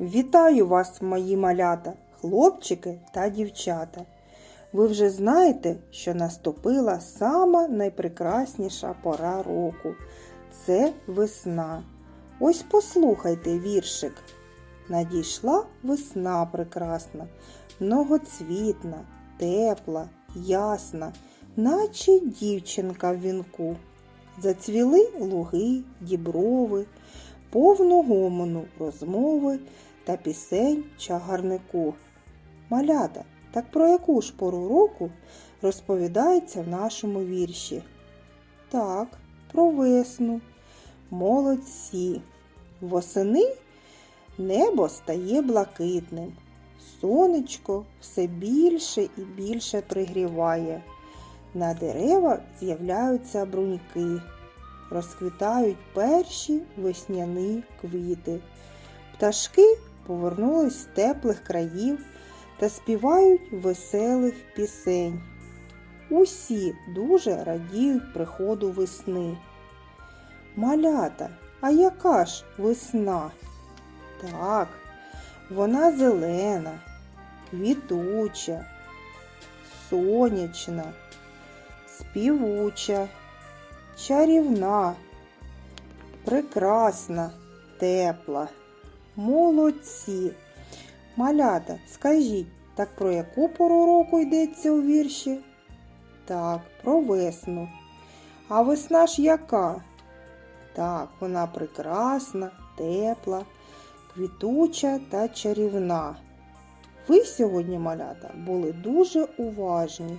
Вітаю вас, мої малята, хлопчики та дівчата. Ви вже знаєте, що наступила сама найпрекрасніша пора року. Це весна. Ось послухайте віршик. Надійшла весна прекрасна, многоцвітна, тепла, ясна, наче дівчинка в вінку. Зацвіли луги, діброви, повну гомону розмови та пісень чагарнику. Малята, так про яку ж пору року розповідається в нашому вірші? Так, про весну. Молодці. Восени небо стає блакитним. Сонечко все більше і більше пригріває. На деревах з'являються бруньки, розквітають перші весняні квіти. Пташки повернулись з теплих країв та співають веселих пісень. Усі дуже радіють приходу весни. Малята, а яка ж весна? Так, вона зелена, квітуча, сонячна, співуча, чарівна, прекрасна, тепла. Молодці. Малята, скажіть, так про яку пору року йдеться у вірші? Так, про весну. А весна ж яка? Так, вона прекрасна, тепла, квітуча та чарівна. Ви сьогодні, малята, були дуже уважні.